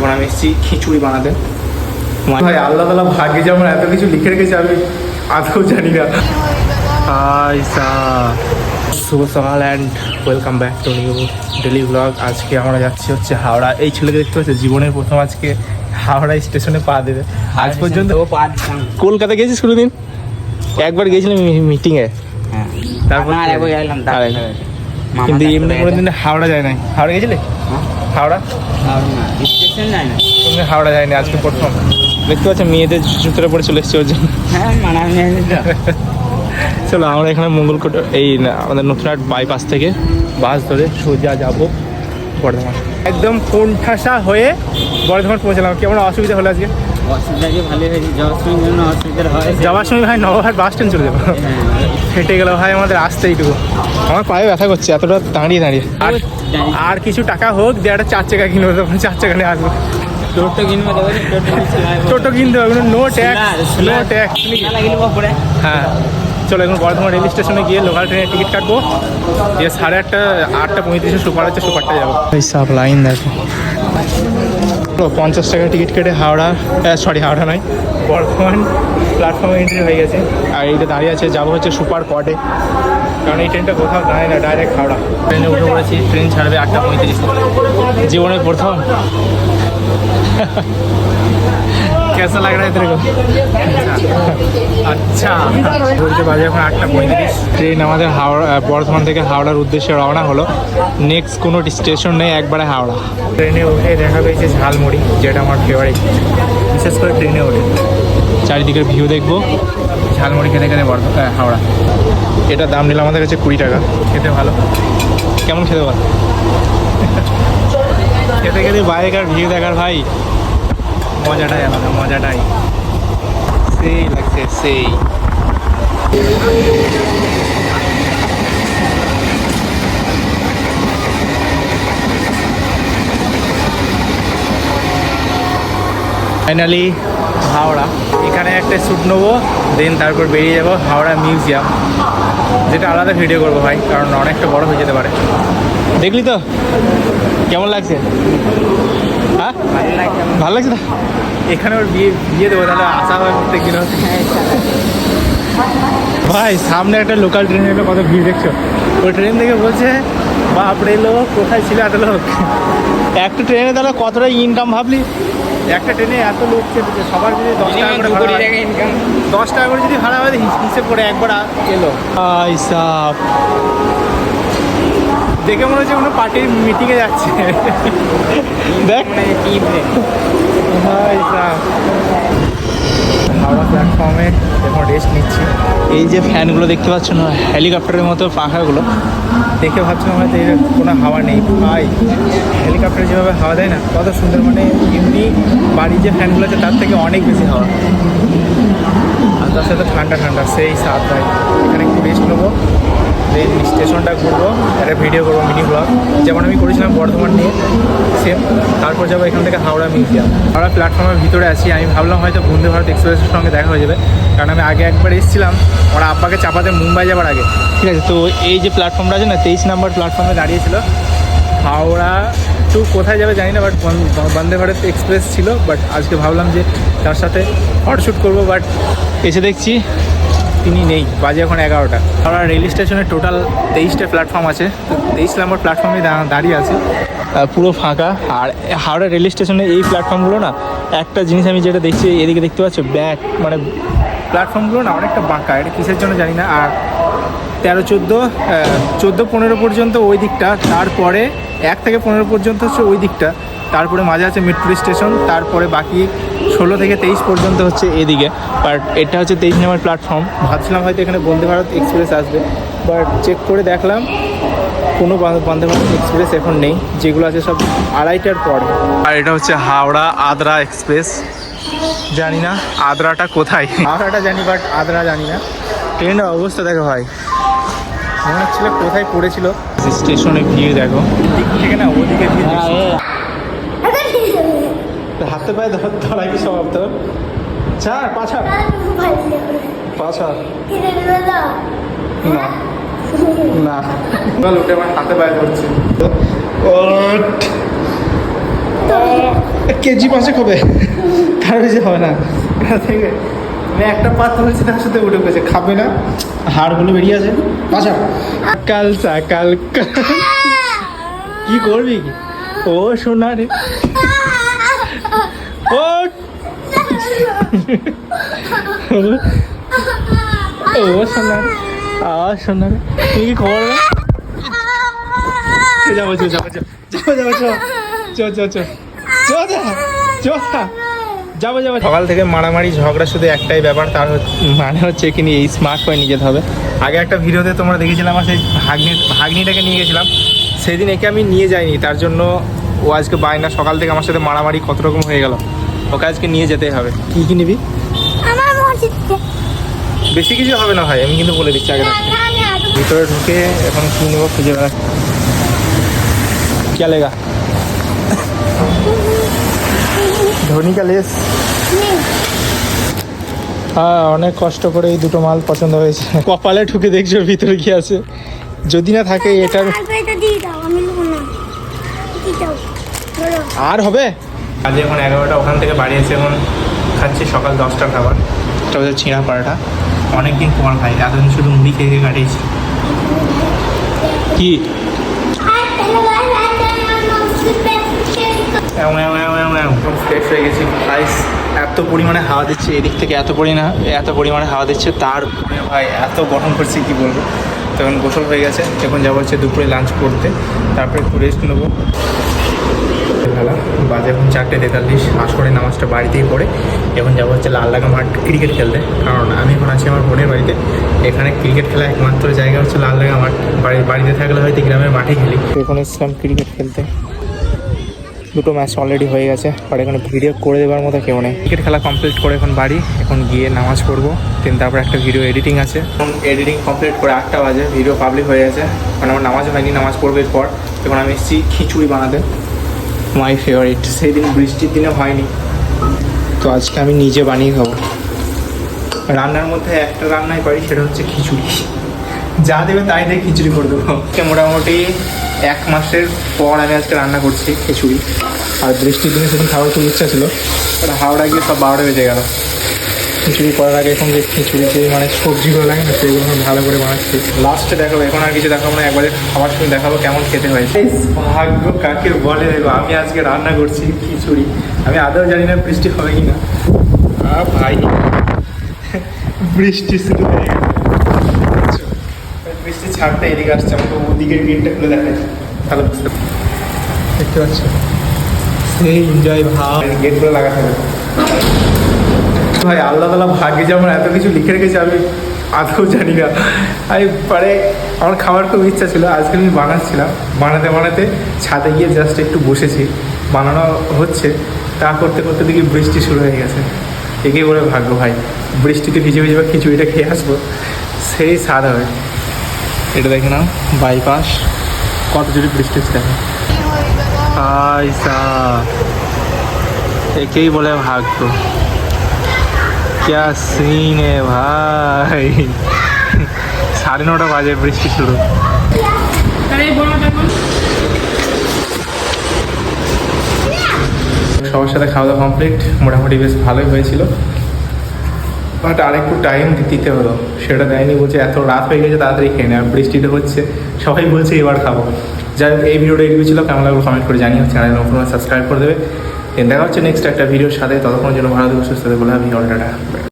এবং আমি এসেছি খিচুড়ি বানাতে। ভাই আল্লাহ তালা ভাগ্যে যেমন এত কিছু লিখে রেখেছে আমি আদৌ জানি না। শুভ সকাল and welcome back to new daily blog আজকে আমরা যাচ্ছি হচ্ছে হাওড়া। এই ছেলেকে দেখতে পাচ্ছি জীবনের প্রথম আজকে হাওড়া স্টেশনে পা দেবে। আজ পর্যন্ত ও পা কলকাতা গেছিস কোনোদিন? একবার গেছিলাম মিটিংয়ে হ্যাঁ। তারপর কিন্তু এমনি কোনোদিন হাওড়া যায় নাই হাওড়া গেছিলে? হাওড়া? স্টেশন যায় না। তুমি হাওড়া যায়নি আজকে প্রথম। দেখতে পাচ্ছ মেয়েদের জুতোটা পরে চলে এসছে ওর জন্য। হ্যাঁ চলো আমরা এখানে মঙ্গলকোট এই আমাদের নতুনহাট বাইপাস থেকে বাস ধরে সোজা যাব বর্ধমান। একদম কোণঠাসা হয়ে বর্ধমান পৌঁছলাম। কেমন অসুবিধা হলো আজকে? অসুবিধা ভালো হয়েছে জলশ্রীর জন্য অসুবিধা হয়। যাওয়ার সময় ভাই নবহাট বাস স্ট্যান্ড চলে যাব। ফেটে গেল ভাই আমাদের আসতে এইটুকু আমার পায়ে ব্যথা করছে এতটা দাঁড়িয়ে দাঁড়িয়ে। আর আর কিছু টাকা হোক দিয়ে একটা চার চাকা কিনবো তখন চার চাকা নিয়ে আসব। টোটো কিনবো টোটো কিনতে হবে নো ট্যাক্স নো ট্যাক্স হ্যাঁ। চলো এখন বর্ধমান রেল স্টেশনে গিয়ে লোকাল ট্রেনের টিকিট কাটবো। দিয়ে সাড়ে আটটা আটটা পঁয়ত্রিশে সুপার আছে সুপারটা যাব। এই সব লাইন দেখো। পঞ্চাশ টাকা টিকিট কেটে হাওড়া সরি হাওড়া নয় বর্ধমান প্ল্যাটফর্মে এন্ট্রি হয়ে গেছে। আর এইটা দাঁড়িয়ে আছে যাব হচ্ছে সুপার কটে কারণ এই ট্রেনটা কোথাও দাঁড়ায় না ডাইরেক্ট হাওড়া। ট্রেনে উঠে পড়েছি ট্রেন ছাড়বে আটটা পঁয়ত্রিশ জীবনের প্রথম। कैसा लग रहा है तेरे को আচ্ছা বলতে বাজে এখন আটটা পঁয়ত্রিশ ট্রেন আমাদের হাওড়া আহ, বর্ধমান থেকে হাওড়ার উদ্দেশ্যে রওনা হলো নেক্সট কোনো স্টেশন নেই একবারে হাওড়া ট্রেনে উঠে দেখা পেয়েছে ঝালমুড়ি যেটা আমার ফেভারিট বিশেষ করে ট্রেনে উঠে চারিদিকের ভিউ দেখবো ঝালমুড়ি খেতে খেতে বর্ধমান আহ, হাওড়া এটা দাম নিল আমাদের কাছে কুড়ি টাকা খেতে ভালো কেমন খেতে ভালো খেতে খেতে বাইরেকার ভিউ দেখার ভাই মজাটাই আলাদা, মজাটাই। সেই লাগছে সেই ফাইনালি হাওড়া। এখানে একটা শ্যুট নেব দেন তারপর বেরিয়ে যাব হাওড়া মিউজিয়াম যেটা আলাদা ভিডিও করব ভাই, কারণ অনেকটা বড় হয়ে যেতে পারে। দেখলি তো? কেমন লাগছে? হ্যাঁ? ভালো লাগছে না এখানে ওর বিয়ে বিয়ে দেবো তাহলে আশা হয় প্রত্যেক দিন ভাই সামনে একটা লোকাল ট্রেন এলো কত ভিড় দেখছ? ওই ট্রেন থেকে বলছে বাপরে লোক কোথায় ছিল এত লোক? একটা ট্রেনে তাহলে কতটা ইনকাম ভাবলি? একটা ট্রেনে এত লোক চেপেছে সবার যদি দশ টাকা করে ভাড়া ইনকাম দশ টাকা করে যদি ভাড়া হয় হিস- হিসেব করে একবার এলো। ভাই সাপ। দেখে মনে হচ্ছে কোনো পার্টির মিটিংয়ে যাচ্ছে। দেখ। হাওড়া প্ল্যাটফর্মে এখন রেস্ট নিচ্ছি। এই যে ফ্যানগুলো দেখতে পাচ্ছ না হেলিকপ্টারের মতো পাখাগুলো। দেখে ভাবছিলাম হয়তো এর কোনো হাওয়া নেই। ভাই হেলিকপ্টারে যেভাবে হাওয়া দেয় না কত সুন্দর। মানে এমনি বাড়ির যে ফ্যানগুলো আছে তার থেকে অনেক বেশি হাওয়া। আর তার সাথে ঠান্ডা ঠান্ডা সেই সাত ভাই। এখানে একটু রেস্ট নেব। দেন স্টেশনটা ঘুরবো, একটা ভিডিও করব মিনি ব্লগ যেমন আমি করেছিলাম বর্ধমান নিয়ে সেম তারপর যাব এখান থেকে হাওড়া মিউজিয়াম হাওড়া প্ল্যাটফর্মের ভিতরে আছি। আমি ভাবলাম হয়তো বন্দে ভারত এক্সপ্রেসের সঙ্গে দেখা হয়ে যাবে। কারণ আমি আগে একবার এসেছিলাম আমার আব্বাকে চাপাতে মুম্বাই যাবার আগে। ঠিক আছে, তো এই যে প্ল্যাটফর্মটা আছে না, তেইশ নাম্বার প্ল্যাটফর্মে দাঁড়িয়েছিল। হাওড়া টু কোথায় যাবে জানি না বাট বন্দে ভারত এক্সপ্রেস ছিল। বাট আজকে ভাবলাম যে তার সাথে ফটোশ্যুট করব বাট এসে দেখছি তিনি নেই, বাজে এখন এগারোটা। হাওড়া রেল স্টেশনে টোটাল তেইশটা প্ল্যাটফর্ম আছে। তো তেইশ নম্বর প্ল্যাটফর্মে দাঁড়িয়ে আছে। পুরো ফাঁকা। আর হাওড়া রেল স্টেশনে এই প্ল্যাটফর্মগুলো না, একটা জিনিস আমি যেটা দেখছি, এদিকে দেখতে পাচ্ছ, ব্যাক মানে প্ল্যাটফর্মগুলো না অনেকটা বাঁকা, এটা কিসের জন্য জানি না। আর তেরো, চোদ্দ চোদ্দ, পনেরো পর্যন্ত ওই দিকটা, তারপরে এক থেকে পনেরো পর্যন্ত হচ্ছে ওই দিকটা। তারপরে মাঝে আছে মেট্রো স্টেশন তারপরে বাকি ষোলো থেকে তেইশ পর্যন্ত হচ্ছে এদিকে বাট এটা হচ্ছে তেইশ নম্বর প্ল্যাটফর্ম ভাবছিলাম হয়তো এখানে বন্দে ভারত এক্সপ্রেস আসবে বাট চেক করে দেখলাম কোনো বন্দে ভারত এক্সপ্রেস এখন নেই যেগুলো আছে সব আড়াইটার পর। আর এটা হচ্ছে হাওড়া আদ্রা এক্সপ্রেস জানি না আদ্রাটা কোথায়। হাওড়াটা জানি বাট আদ্রা জানি না। ট্রেনের অবস্থা দেখো ভাই। মনে হচ্ছিল কোথায় পড়েছিল। স্টেশনে ভিড় দেখো। দিক থেকে না ওদিকে ভিড় হাতে পায়ে ধর ধরাই স্বভাব তো ছাড় পাছাড় পাছাড় না। না। বল উঠে আমার হাতে পায়ে ধরছে ওট কেজি পাঁচে হবে। তার বেশি হবে না। থেকে একটা পাত ধরেছি তার সাথে উঠে গেছে খাবে না। হাড়গুলো বেরিয়ে আছে। পাঁচা কাল সকাল কি করবি? ও সোনা রে ও ও সোনা। আ সোনা তুই কি খবর যাব যাব যাব যাব যাব চো চো চো চো চো চো যাব যাব সকাল থেকে মারামারি ঝগড়া শুধু একটাই ব্যাপার তার মানে হচ্ছে কি এই স্মার্ট পয়েন্ট নিয়ে যেতে হবে। আগে একটা ভিডিওতে তোমরা দেখেছিলাম আর সেই ভাগ্নি ভাগ্নিটাকে নিয়ে গেছিলাম। সেদিন একে আমি নিয়ে যাইনি তার জন্য ও আজকে বায়না সকাল থেকে আমার সাথে মারামারি কত রকম হয়ে গেল। ওকে আজকে নিয়ে যেতেই হবে কি কি নিবি আমার মসজিদে বেশি কিছু হবে না ভাই আমি কিন্তু বলে দিচ্ছি আগে থাকতে ভিতরে ঢুকে এখন কি নেবো খুঁজে বেড়া क्या लेगा ধোনি কা লেস হ্যাঁ অনেক কষ্ট করে এই দুটো মাল পছন্দ হয়েছে কপালে ঢুকে দেখছো ভিতরে কি আছে যদি না থাকে এটার এটা দিয়ে দাও আমি নেবো না দিয়ে দাও বলো আর হবে আজ এখন এগারোটা, ওখান থেকে বাড়ি এসে এখন খাচ্ছি সকাল দশটার খাবার। এটা হচ্ছে ছিঁড়া পাড়াটা। অনেকদিন পর ভাই এতদিন শুধু মুড়ি খেয়ে কাটিয়েছি। কি? ফ্রেশ হয়ে গেছি। এত পরিমাণে হাওয়া দিচ্ছে এদিক থেকে, এত পরিমাণে এত পরিমাণে হাওয়া দিচ্ছে তার ভাই, এত গরম করছে, কি বলব? তখন গোসল হয়ে গেছে, এখন যাব হচ্ছে দুপুরে লাঞ্চ করতে। তারপরে একটু রেস্ট নেব। বেলা বাজে এখন চারটে তেতাল্লিশ। আসরে নামাজটা বাড়িতেই পড়ে। এখন যাব হচ্ছে লালডাঙ্গা মাঠ ক্রিকেট খেলতে। কারণ আমি এখন আছি আমার বোনের বাড়িতে। এখানে ক্রিকেট খেলা একমাত্র জায়গা হচ্ছে লালডাঙ্গা মাঠ। বাড়ি বাড়িতে থাকলে হয়তো গ্রামের মাঠে খেলি। এখন এসেছিলাম ক্রিকেট খেলতে। দুটো ম্যাচ অলরেডি হয়ে গেছে। আর এখানে ভিডিও করে দেওয়ার মতো কেউ নেই। ক্রিকেট খেলা কমপ্লিট করে এখন বাড়ি। এখন গিয়ে নামাজ পড়ব। দেন তারপর একটা ভিডিও এডিটিং আছে। এখন এডিটিং কমপ্লিট করে আটটা বাজে। ভিডিও পাবলিক হয়ে গেছে। মানে আমার নামাজ হয়নি, নামাজ পড়বে পর এখন আমি এসেছি খিচুড়ি বানাতে। মাই ফেভারিট সেই দিন বৃষ্টির দিনে হয়নি। তো আজকে আমি নিজে বানিয়ে খাব। রান্নার মধ্যে একটা রান্নাই পারি সেটা হচ্ছে খিচুড়ি। যা দেবে তাই দিয়ে খিচুড়ি করে দেবো। মোটামুটি এক মাসের পর আমি আজকে রান্না করছি খিচুড়ি। আর বৃষ্টির দিনে সেদিন খাওয়ার খুব ইচ্ছা ছিল। হাওড়া গিয়ে সব বারোটা বেজে গেল। খিচুড়ি করার আগে এখন যে খিচুড়ি যে মানে সবজিগুলো লাগে না সেগুলো ভালো করে বানাচ্ছি। লাস্টে দেখাবো এখন আর কিছু দেখাবো না একবারে খাবার সময় দেখাবো কেমন খেতে হয় ভাগ্য কাকে বলে দেখো আমি আজকে রান্না করছি খিচুড়ি। আমি আদৌ জানি না বৃষ্টি হবে কি না ভাই। বৃষ্টি শুরু হয়ে গেছে। বৃষ্টি ছাড়তে এদিকে আসছে আমাকে ওদিকের গেটটা খুলে দেখায় তাহলে বুঝতে। দেখতে পাচ্ছ? সেই এনজয় ভাব। গেটগুলো লাগাতে হবে। ভাই, আল্লাহ তালা ভাগ্যে যে আমার এত কিছু লিখে রেখেছে, আমি আদৌ জানি না। আমি পরে আমার খাওয়ার খুব ইচ্ছা ছিল, আজকে আমি বানাচ্ছিলাম। বানাতে বানাতে ছাদে গিয়ে জাস্ট একটু বসেছি। বানানো হচ্ছে, তা করতে করতে দেখি বৃষ্টি শুরু হয়ে গেছে। একে বলে ভাগ্য ভাই, বৃষ্টিতে ভিজে ভিজে বা খিচুড়িটা খেয়ে আসব, সেই স্বাদ হবে। এটা দেখে নাও বাইপাস কত জোরে বৃষ্টি হচ্ছে দেখো। একেই বলে ভাগ্য। क्या सीन है भाई সাড়ে নটা বাজে বৃষ্টি শুরু সবার সাথে খাওয়া দাওয়া কমপ্লিট মোটামুটি বেশ ভালোই হয়েছিল বাট আর একটু টাইম দিতে হলো সেটা দেয়নি বলছে এত রাত হয়ে গেছে তাড়াতাড়ি খেয়ে নেয় আর বৃষ্টিতে হচ্ছে সবাই বলছে এবার খাবো যাই হোক এই ভিডিওটা এটুকু ছিল কেমন লাগলো কমেন্ট করে জানিও চ্যানেল নতুন সাবস্ক্রাইব করে দেবে দেখা হচ্ছে নেক্সট একটা ভিডিওর সাথে। ততক্ষণের জন্য ভালো থাকবে সুস্থ আমি ভিডিওটা